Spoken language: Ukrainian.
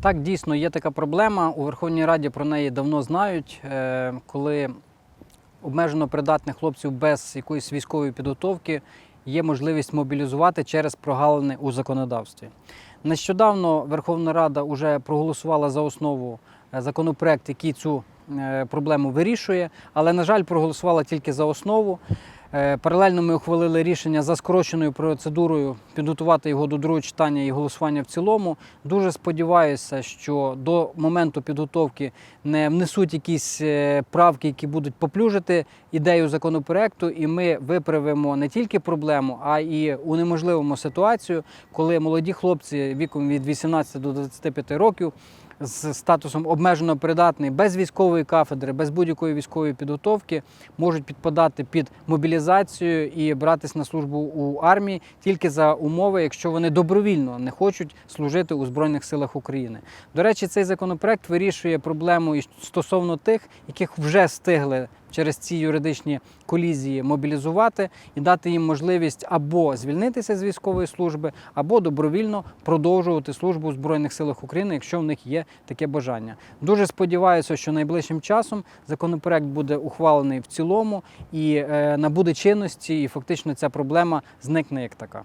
Так, дійсно є така проблема. У Верховній Раді про неї давно знають, е, коли обмежено придатних хлопців без якоїсь військової підготовки є можливість мобілізувати через прогалини у законодавстві. Нещодавно Верховна Рада вже проголосувала за основу е, законопроект, який цю е, проблему вирішує, але, на жаль, проголосувала тільки за основу. Е, Паралельно ми ухвалили рішення за скороченою процедурою підготувати його до другого читання і голосування в цілому. Дуже сподіваюся, що до моменту підготовки не внесуть якісь е, правки, які будуть поплюжити ідею законопроекту, і ми виправимо не тільки проблему, а і унеможливимо ситуацію, коли молоді хлопці віком від 18 до 25 років з статусом обмежено придатний без військової кафедри, без будь-якої військової підготовки можуть підпадати під мобілізацію і братись на службу у армії тільки за умови, якщо вони добровільно не хочуть служити у Збройних силах України. До речі, цей законопроект вирішує проблему і стосовно тих, яких вже встигли через ці юридичні колізії мобілізувати і дати їм можливість або звільнитися з військової служби, або добровільно продовжувати службу у Збройних силах України, якщо в них є таке бажання. Дуже сподіваюся, що найближчим часом законопроект буде ухвалений в цілому і е, набуде чинності, і фактично ця проблема зникне як така.